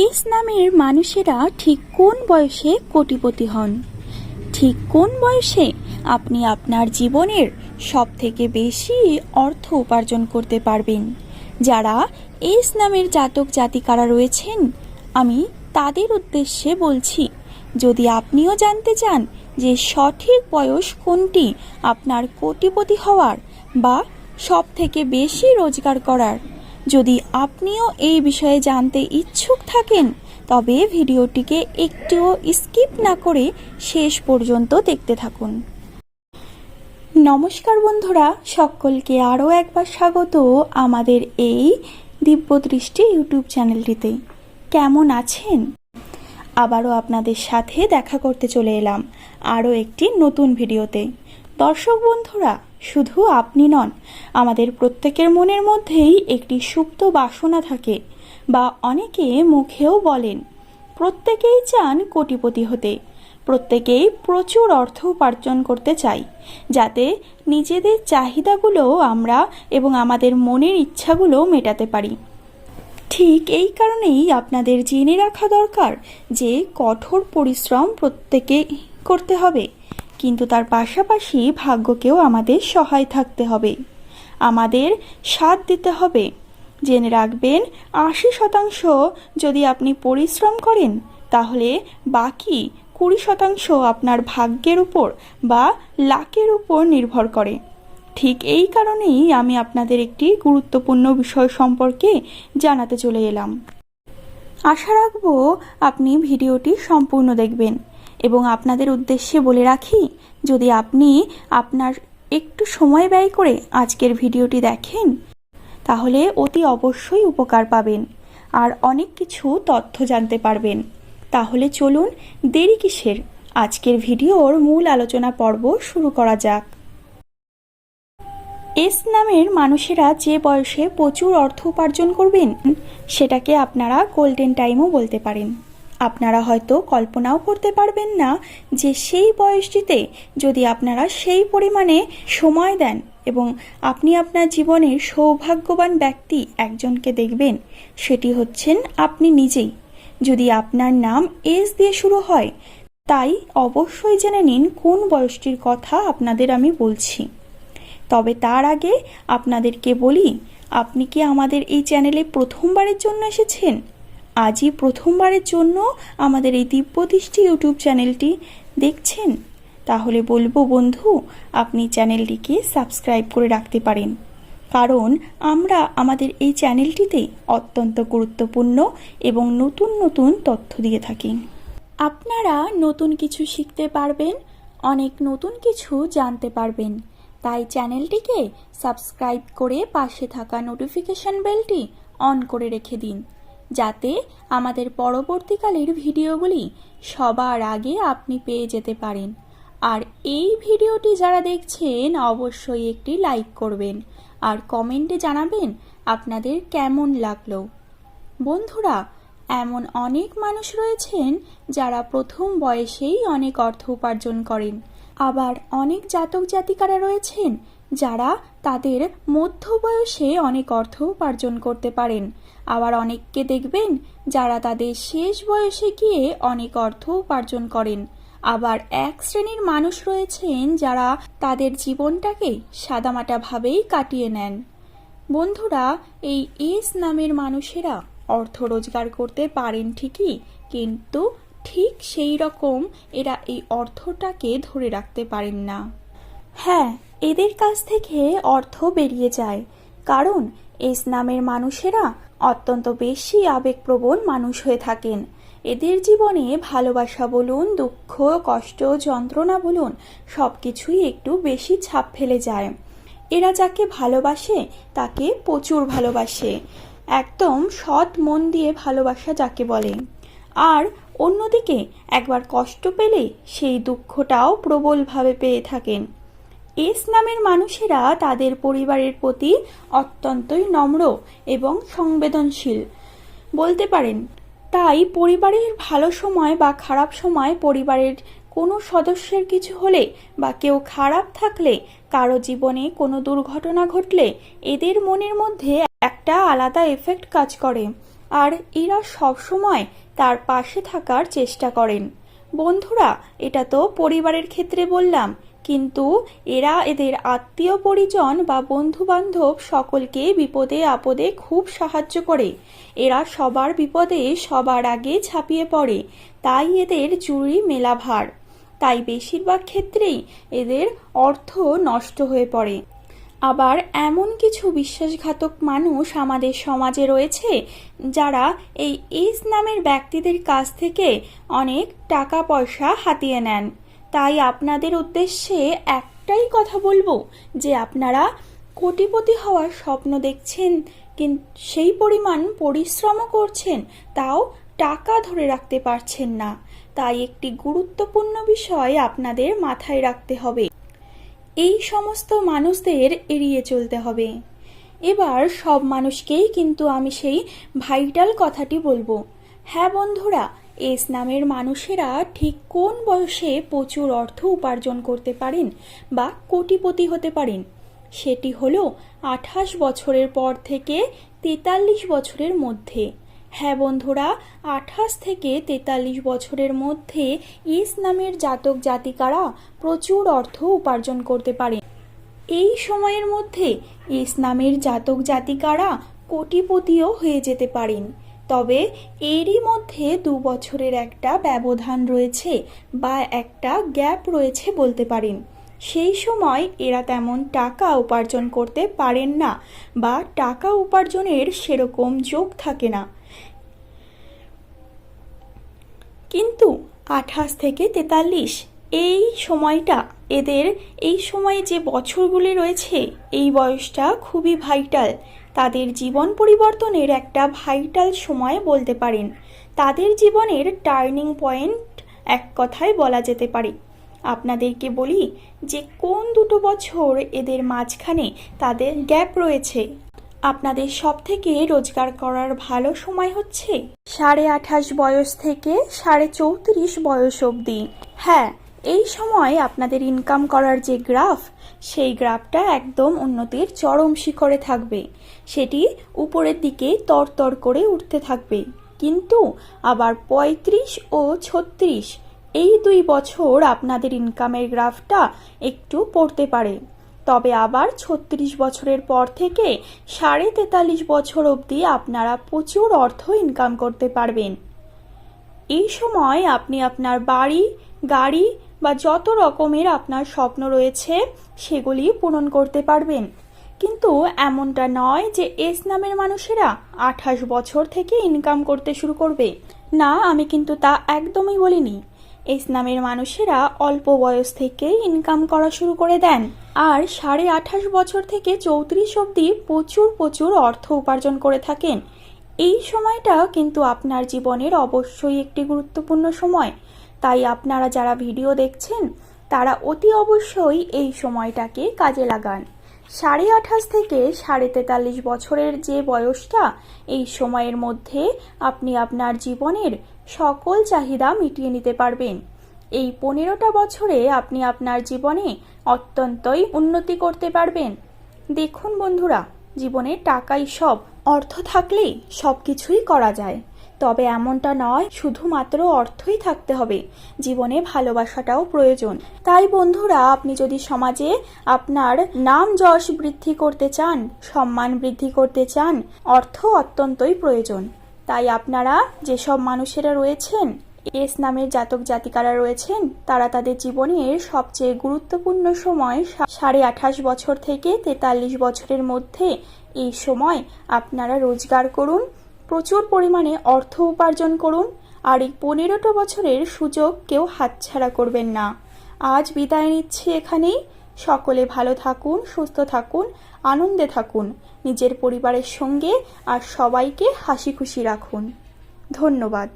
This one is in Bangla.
এস নামের মানুষেরা ঠিক কোন বয়সে কোটিপতি হন? ঠিক কোন বয়সে আপনি আপনার জীবনের সব থেকে বেশি অর্থ উপার্জন করতে পারবেন? যারা এস নামের জাতক জাতিকারা রয়েছেন, আমি তাদের উদ্দেশ্যে বলছি, যদি আপনিও জানতে চান যে সঠিক বয়স কোনটি আপনার কোটিপতি হওয়ার বা সব থেকে বেশি রোজগার করার যদি আপনিও এই বিষয়ে জানতে ইচ্ছুক থাকেন, তবে ভিডিওটিকে একটুও স্কিপ না করে শেষ পর্যন্ত দেখতে থাকুন। নমস্কার বন্ধুরা, সকলকে আরও একবার স্বাগত আমাদের এই দিব্যদৃষ্টি ইউটিউব চ্যানেলটিতে। কেমন আছেন? আবারও আপনাদের সাথে দেখা করতে চলে এলাম আরও একটি নতুন ভিডিওতে। দর্শক বন্ধুরা, শুধু আপনি নন, আমাদের প্রত্যেকের মনের মধ্যেই একটি সুপ্ত বাসনা থাকে বা অনেকে মুখেও বলেন, প্রত্যেকেই চান কোটিপতি হতে, প্রত্যেকেই প্রচুর অর্থ উপার্জন করতে চাই, যাতে নিজেদের চাহিদাগুলো আমরা এবং আমাদের মনের ইচ্ছাগুলো মেটাতে পারি। ঠিক এই কারণেই আপনাদের জেনে রাখা দরকার যে কঠোর পরিশ্রম প্রত্যেকে করতে হবে। কিন্তু তার পাশাপাশি ভাগ্যকেও আমাদের সহায় থাকতে হবে। আমাদের সাথ দিতে হবে। জেনে রাখবেন, আশি শতাংশ যদি আপনি পরিশ্রম করেন, তাহলে বাকি কুড়ি শতাংশ আপনার ভাগ্যের উপর বা লাকের উপর নির্ভর করে। ঠিক এই কারণেই আমি আপনাদের একটি গুরুত্বপূর্ণ বিষয় সম্পর্কে জানাতে চলে এলাম। আশা রাখব আপনি ভিডিওটি সম্পূর্ণ দেখবেন। এবং আপনাদের উদ্দেশ্যে বলে রাখি, যদি আপনি আপনার একটু সময় ব্যয় করে আজকের ভিডিওটি দেখেন, তাহলে অতি অবশ্যই উপকার পাবেন আর অনেক কিছু তথ্য জানতে পারবেন। তাহলে চলুন দেরি কিসের? আজকের ভিডিওর মূল আলোচনা পর্ব শুরু করা যাক। এস নামের মানুষেরা যে বয়সে প্রচুর অর্থ উপার্জন করবেন, সেটাকে আপনারা গোল্ডেন টাইমও বলতে পারেন। আপনারা হয়তো কল্পনাও করতে পারবেন না যে সেই বয়সটিতে যদি আপনারা সেই পরিমাণে সময় দেন এবং আপনি আপনার জীবনের সৌভাগ্যবান ব্যক্তি একজনকে দেখবেন, সেটি হচ্ছেন আপনি নিজেই। যদি আপনার নাম এস দিয়ে শুরু হয়, তাই অবশ্যই জেনে নিন কোন বয়সটির কথা আপনাদের আমি বলছি। তবে তার আগে আপনাদেরকে বলি, আপনি কি আমাদের এই চ্যানেলে প্রথমবারের জন্য এসেছেন? আজই প্রথমবারের জন্য আমাদের এই দিব্যদৃষ্টি ইউটিউব চ্যানেলটি দেখছেন। তাহলে বলব বন্ধু, আপনি চ্যানেলটিকে সাবস্ক্রাইব করে রাখতে পারেন। কারণ আমরা আমাদের এই চ্যানেলটিতে অত্যন্ত গুরুত্বপূর্ণ এবং নতুন নতুন তথ্য দিয়ে থাকি। আপনারা নতুন কিছু শিখতে পারবেন, অনেক নতুন কিছু জানতে পারবেন। তাই চ্যানেলটিকে সাবস্ক্রাইব করে পাশে থাকা নোটিফিকেশন বেলটি অন করে রেখে দিন। যাতে আমাদের পরবর্তীকালের ভিডিওগুলি সবার আগে আপনি পেয়ে যেতে পারেন। আর এই ভিডিওটি যারা দেখছেন, অবশ্যই একটি লাইক করবেন আর কমেন্টে জানাবেন আপনাদের কেমন লাগল। বন্ধুরা, এমন অনেক মানুষ রয়েছেন যারা প্রথম বয়সেই অনেক অর্থ উপার্জন করেন। আবার অনেক জাতক জাতিকারা রয়েছেন যারা তাদের মধ্য বয়সে অনেক অর্থ উপার্জন করতে পারেন। আবার অনেককে দেখবেন যারা তাদের শেষ বয়সে গিয়ে অনেক অর্থ উপার্জন করেন। আবার এক শ্রেণির মানুষ রয়েছেন যারা তাদের জীবনটাকে সাদামাটাভাবেই কাটিয়ে নেন। বন্ধুরা, এই এস নামের মানুষেরা অর্থ রোজগার করতে পারেন ঠিকই, কিন্তু ঠিক সেই রকম এরা এই অর্থটাকে ধরে রাখতে পারেন না। হ্যাঁ এদের কাছ থেকে অর্থ বেরিয়ে যায়, কারণ এস নামের মানুষেরা অত্যন্ত বেশি আবেগপ্রবণ মানুষ হয়ে থাকেন। এদের জীবনে ভালোবাসা বলুন, দুঃখ, কষ্ট, যন্ত্রণা বলুন সব কিছুই একটু বেশি ছাপ ফেলে যায়। এরা যাকে ভালোবাসে, তাকে প্রচুর ভালোবাসে। একদম সৎ মন দিয়ে ভালোবাসা যাকে বলে। আর অন্যদিকে, একবার কষ্ট পেলে সেই দুঃখটাও প্রবলভাবে পেয়ে থাকেন। এস নামের মানুষেরা তাদের পরিবারের প্রতি অত্যন্তই নম্র এবং সংবেদনশীল। বলতে পারেন, তাই পরিবারের ভালো সময় বা খারাপ সময় পরিবারের কোনো সদস্যের কিছু হলে বা কেউ খারাপ থাকলে, কারও জীবনে কোনো দুর্ঘটনা ঘটলে এদের মনের মধ্যে একটা আলাদা এফেক্ট কাজ করে। আর এরা সবসময় তার পাশে থাকার চেষ্টা করেন। বন্ধুরা, এটা তো পরিবারের ক্ষেত্রে বললাম কিন্তু এরা এদের আত্মীয় পরিজন বা বন্ধু বান্ধব সকলকে বিপদে আপদে খুব সাহায্য করে। এরা সবার বিপদে সবার আগে ঝাঁপিয়ে পড়ে, তাই এদের জুড়ি মেলা ভার তাই বেশিরভাগ ক্ষেত্রেই এদের অর্থ নষ্ট হয়ে পড়ে। আবার এমন কিছু বিশ্বাসঘাতক মানুষ আমাদের সমাজে রয়েছে, যারা এই এস নামের ব্যক্তিদের কাছ থেকে অনেক টাকা পয়সা হাতিয়ে নেন। তাই আপনাদের উদ্দেশ্যে একটাই কথা বলব, যে আপনারা কোটিপতি হওয়ার স্বপ্ন দেখছেন কিন্তু সেই পরিমাণ পরিশ্রমও করছেন, তাও টাকা ধরে রাখতে পারছেন না। তাই একটি গুরুত্বপূর্ণ বিষয় আপনাদের মাথায় রাখতে হবে। এই সমস্ত মানুষদের এড়িয়ে চলতে হবে। এবার সব মানুষকেই কিন্তু আমি সেই ভাইটাল কথাটি বলব। হ্যাঁ বন্ধুরা, এস নামের মানুষেরা ঠিক কোন বয়সে প্রচুর অর্থ উপার্জন করতে পারেন বা কোটিপতি হতে পারেন? সেটি হল আঠাশ বছরের পর থেকে তেতাল্লিশ বছরের মধ্যে। হ্যাঁ বন্ধুরা, আঠাশ থেকে তেতাল্লিশ বছরের মধ্যে ইস নামের জাতক জাতিকারা প্রচুর অর্থ উপার্জন করতে পারে এই সময়ের মধ্যে ইস নামের জাতক জাতিকারা কোটিপতিও হয়ে যেতে পারেন। তবে এরই মধ্যে দু বছরের একটা ব্যবধান রয়েছে বা একটা গ্যাপ রয়েছে বলতে পারেন। সেই সময় এরা তেমন টাকা উপার্জন করতে পারেন না বা টাকা উপার্জনের সেরকম যোগ থাকে না। কিন্তু আঠাশ থেকে তেতাল্লিশ এই সময়টা, এদের এই সময়ে যে বছরগুলি রয়েছে, এই বয়সটা খুবই ভাইটাল তাদের জীবন পরিবর্তনের একটা ভাইটাল সময় বলতে পারেন। তাদের জীবনের টার্নিং পয়েন্ট এক কথায় বলা যেতে পারে। আপনাদেরকে বলি যে কোন দুটো বছর এদের মাঝখানে তাদের গ্যাপ রয়েছে। আপনাদের সব থেকে রোজগার করার ভালো সময় হচ্ছে সাড়ে আঠাশ বয়স থেকে সাড়ে চৌত্রিশ বয়স অবধি। হ্যাঁ এই সময় আপনাদের ইনকাম করার যে গ্রাফ সেই গ্রাফটা একদম উন্নতির চরম শিখরে থাকবে। সেটি উপরের দিকে তরতর করে উঠতে থাকবে। কিন্তু আবার পঁয়ত্রিশ ও ছত্রিশ, এই দুই বছর আপনাদের ইনকামের গ্রাফটা একটু পড়তে পারে। তবে আবার ছত্রিশ বছরের পর থেকে সাড়ে তেতাল্লিশ বছর অবধি আপনারা প্রচুর অর্থ ইনকাম করতে পারবেন। এই সময় আপনি আপনার বাড়ি, গাড়ি বা যত রকমের আপনার স্বপ্ন রয়েছে, সেগুলি পূরণ করতে পারবেন। কিন্তু এমনটা নয় যে এস নামের মানুষেরা আঠাশ বছর থেকে ইনকাম করতে শুরু করবে। না, আমি কিন্তু তা একদমই বলিনি। এস নামের মানুষেরা অল্প বয়স থেকে ইনকাম করা শুরু করে দেন। আর সাড়ে আঠাশ বছর থেকে চৌত্রিশ অবধি প্রচুর প্রচুর অর্থ উপার্জন করে থাকেন। এই সময়টা কিন্তু আপনার জীবনের অবশ্যই একটি গুরুত্বপূর্ণ সময়। তাই আপনারা যারা ভিডিও দেখছেন, তারা অতি অবশ্যই এই সময়টাকে কাজে লাগান। সাড়ে আঠাশ থেকে সাড়ে তেতাল্লিশ বছরের যে বয়সটা, এই সময়ের মধ্যে আপনি আপনার জীবনের সকল চাহিদা মিটিয়ে নিতে পারবেন। এই পনেরোটা বছরে আপনি আপনার জীবনে অত্যন্তই উন্নতি করতে পারবেন। দেখুন বন্ধুরা, জীবনে টাকাই সব, অর্থ থাকলেই সব কিছুই করা যায়। তবে এমনটা নয়, শুধুমাত্র অর্থই থাকতে হবে। জীবনে ভালোবাসাটাও প্রয়োজন। তাই বন্ধুরা, আপনি যদি সমাজে আপনার নাম যশ বৃদ্ধি করতে চান, সম্মান বৃদ্ধি করতে চান, অর্থ অত্যন্তই প্রয়োজন। তাই আপনারা যেসব মানুষেরা রয়েছেন, এস নামের জাতক জাতিকারা রয়েছেন, তারা তাদের জীবনের সবচেয়ে গুরুত্বপূর্ণ সময় সাড়ে আঠাশ বছর থেকে তেতাল্লিশ বছরের মধ্যে এই সময় আপনারা রোজগার করুন প্রচুর পরিমাণে অর্থ উপার্জন করুন, আর এই পনেরোটা বছরের সুযোগ কেউ হাতছাড়া করবেন না। আজ বিদায় নিচ্ছি এখানেই। সকলে ভালো থাকুন, সুস্থ থাকুন, আনন্দে থাকুন, নিজের পরিবারের সঙ্গে, আর সবাইকে হাসি খুশি রাখুন। ধন্যবাদ।